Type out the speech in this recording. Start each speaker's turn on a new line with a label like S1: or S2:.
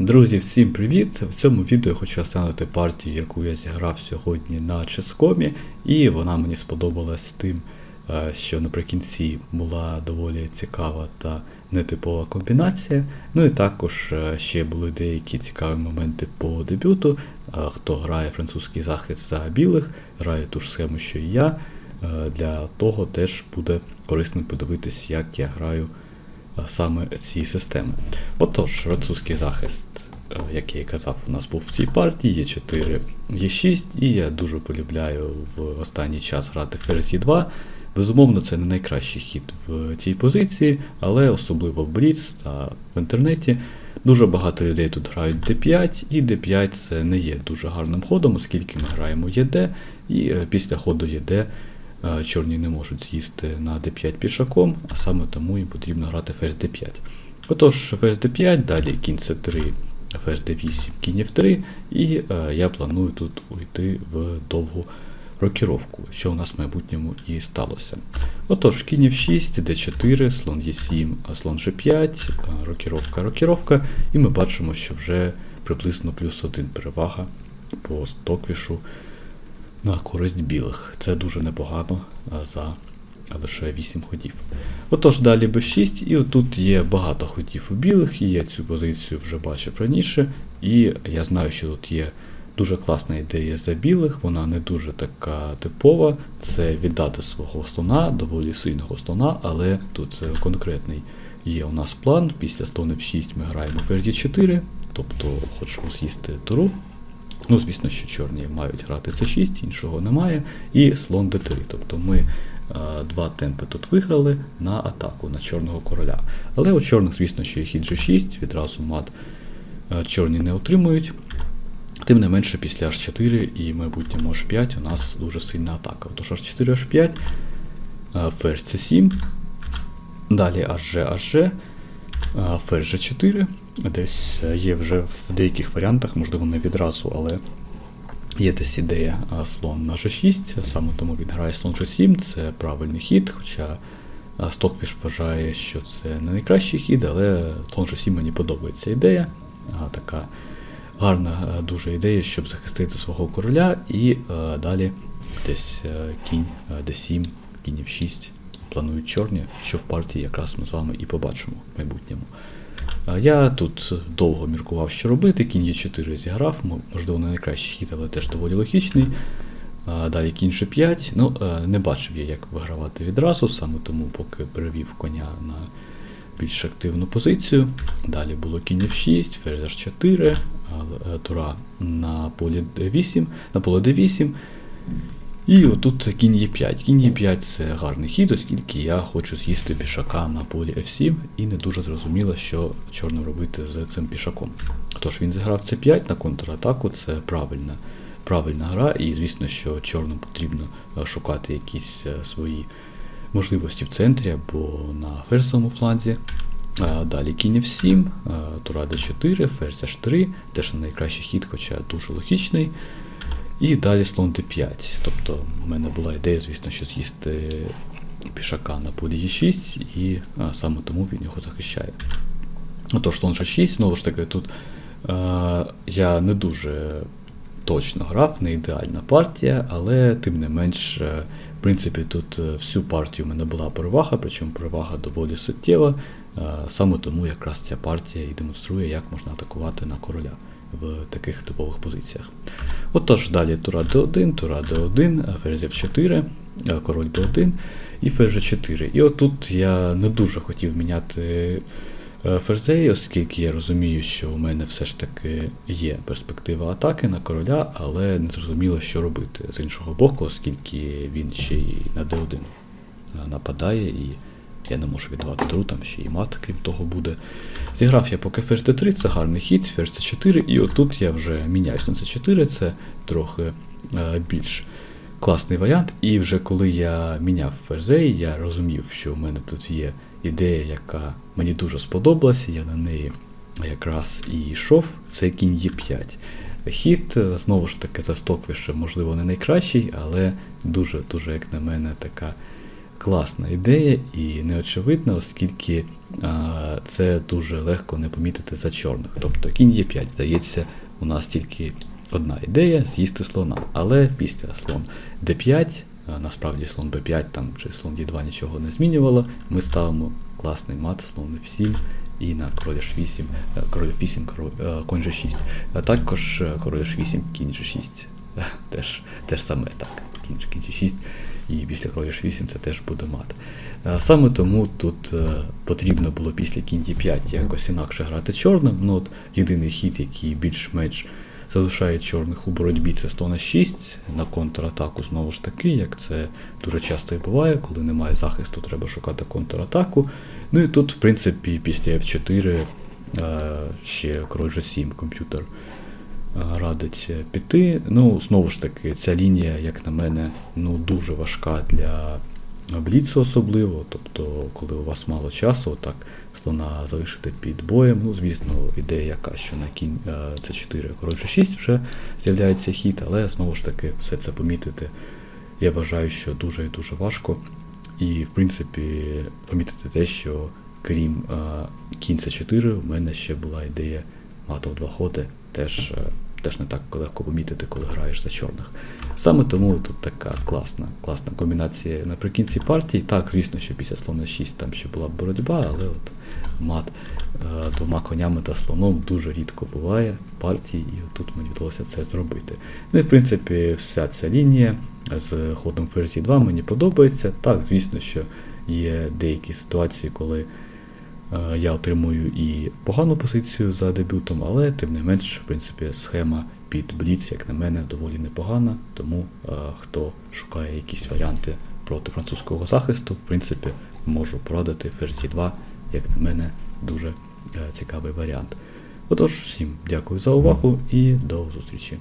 S1: Друзі, всім привіт! В цьому відео я хочу остановити партію, яку я зіграв сьогодні на Ческомі, і вона мені сподобалась тим, е, що наприкінці була доволі цікава та нетипова комбінація. Ну і також е, ще були деякі цікаві моменти по дебюту. Е, Хто грає французький захист за білих, грає ту ж схему, що і я. Для того теж буде корисно подивитись, як я граю саме ці системи. Отож, французький захист, е, як я і казав, у нас був в цій партії, є 4, є 6, і я дуже полюбляю в останній час грати ферзі 2. Безумовно, це не найкращий хід в цій позиції, але особливо в Бліц та в інтернеті. Дуже багато людей тут грають d5, і d5 це не є дуже гарним ходом, оскільки ми граємо ЄД, і е, після ходу ЄД е, чорні не можуть з'їсти на d5 пішаком, а саме тому їм потрібно грати ферзь d5. Отож, ферзь d5, далі кінь c3, ферзь d8, кінь f3, і е, я планую тут уйти в довгу рокіровку, що у нас в майбутньому і сталося. Отож, кінь f6, d4, слон e7, слон g5, е, рокіровка, рокіровка, і ми бачимо, що вже приблизно плюс один перевага по стоквішу на користь білих. Це дуже непогано за лише 8 ходів. Отож, далі b6, і отут є багато ходів у білих, і я цю позицію вже бачив раніше, і я знаю, що тут є дуже класна ідея за білих, вона не дуже така типова. Це віддати свого слона, доволі сильного слона, але тут е, конкретний є у нас план. Після слон f6 ми граємо ферзі 4, тобто хочемо з'їсти туру. Ну, звісно, що чорні мають грати c6, іншого немає. І слон d3. Тобто ми е, два темпи тут виграли на атаку на чорного короля. Але у чорних, звісно, що є хід g6, відразу мат е, чорні не отримують. Тим не менше, після h4 і майбутньому h5 у нас дуже сильна атака. Тож h4, h5, е, ферзь c7, далі hg, hg, а, G4. Десь е, є вже в деяких варіантах, можливо, не відразу, але є десь ідея слон на G6, саме тому він грає слон G7, це правильний хід, хоча Стоквіш вважає, що це не найкращий хід, але слон G7 мені подобається ідея. Така гарна дуже ідея, щоб захистити свого короля, і далі десь е, кінь е, D7, кінь F6 планують чорні, що в партії якраз ми з вами і побачимо в майбутньому. Я тут довго міркував, що робити. Кінь Е4 зіграв, можливо, не найкращий хід, але теж доволі логічний. Далі кінь G5. Ну, е, не бачив я, як вигравати відразу, саме тому поки перевів коня на більш активну позицію. Далі було кінь F6, ферзь H4, е, тура на полі D8, на поле D8. І отут кінь Е5. Кінь Е5 це гарний хід, оскільки я хочу з'їсти пішака на полі F7 і не дуже зрозуміло, що чорно робити з цим пішаком. Тож він зіграв С5 на контратаку, це правильна, правильна гра, і звісно, що чорним потрібно е, шукати якісь е, свої можливості в центрі або на ферзовому фланзі. Далі кінь F7, е, тура D4, ферзь H3, теж не найкращий хід, хоча дуже логічний. І далі слон d5. Тобто в мене була ідея, звісно, що з'їсти пішака на полі e6, і а, саме тому він його захищає. Отож, слон g6, знову ж таки, тут а, я не дуже точно грав, не ідеальна партія, але тим не менш, е, в принципі, тут е, всю партію в мене була перевага, причому перевага доволі суттєва. Е, Саме тому якраз ця партія і демонструє, як можна атакувати на короля в таких типових позиціях. Отож, далі тура d1, тура d1, ферзь f4, е, король b1 і ферзь g4. І отут я не дуже хотів міняти е, ферзей, оскільки я розумію, що у мене все ж таки є перспектива атаки на короля, але не зрозуміло, що робити з іншого боку, оскільки він ще й на d1 нападає і я не можу віддавати туру, там ще і мат, крім того, буде. Зіграв я поки ферзь d3, це гарний хід, ферзь c4, і отут я вже міняюсь на c4, це трохи е, більш класний варіант. І вже коли я міняв ферзей, я розумів, що в мене тут є ідея, яка мені дуже сподобалася, я на неї якраз і йшов, це кінь Е5. Хід, е, знову ж таки, за Стоквішем, можливо, не найкращий, але дуже-дуже, як на мене, така класна ідея і неочевидна, оскільки а, це дуже легко не помітити за чорних. Тобто кінь є 5 здається, у нас тільки одна ідея з'їсти слона. Але після слон d5, а, насправді слон b5 там, чи слон d2 нічого не змінювало, ми ставимо класний мат, слон f7 і на король h8, е, король f8, е, конь g6. А також е, король h8, кінь g6. Е, Теж, теж саме так. Кінь, кінь g6 і після кроля h8 це теж буде мат. Е, Саме тому тут е, потрібно було після кінь d5 якось інакше грати чорним. Ну, от єдиний хід, який більш-менш залишає чорних у боротьбі, це слон 6 на контратаку знову ж таки, як це дуже часто і буває, коли немає захисту, треба шукати контратаку. Ну і тут, в принципі, після f4 е, ще король g7 комп'ютер радить е, піти. Ну, знову ж таки, ця лінія, як на мене, ну дуже важка для бліцу особливо. Тобто, коли у вас мало часу, так слона залишити під боєм. Ну, звісно, ідея яка, що на кінь е, це 4 король G6 вже з'являється хід, але знову ж таки все це помітити. Я вважаю, що дуже і дуже важко. І, в принципі, помітити те, що крім е, кінь С4, у мене ще була ідея мата в два ходи, теж, е, теж не так легко помітити, коли граєш за чорних. Саме тому тут така класна, класна комбінація наприкінці партії. Так, звісно, що після слона 6 там ще була боротьба, але от мат е, двома конями та слоном дуже рідко буває в партії, і тут мені вдалося це зробити. Ну і в принципі, вся ця лінія з ходом ферзі 2 мені подобається. Так, звісно, що є деякі ситуації, коли я отримую і погану позицію за дебютом, але тим не менш, в принципі, схема під Бліц, як на мене, доволі непогана. Тому е, хто шукає якісь варіанти проти французького захисту, в принципі, можу порадити ферзі 2, як на мене, дуже е, цікавий варіант. Отож, всім дякую за увагу і до зустрічі.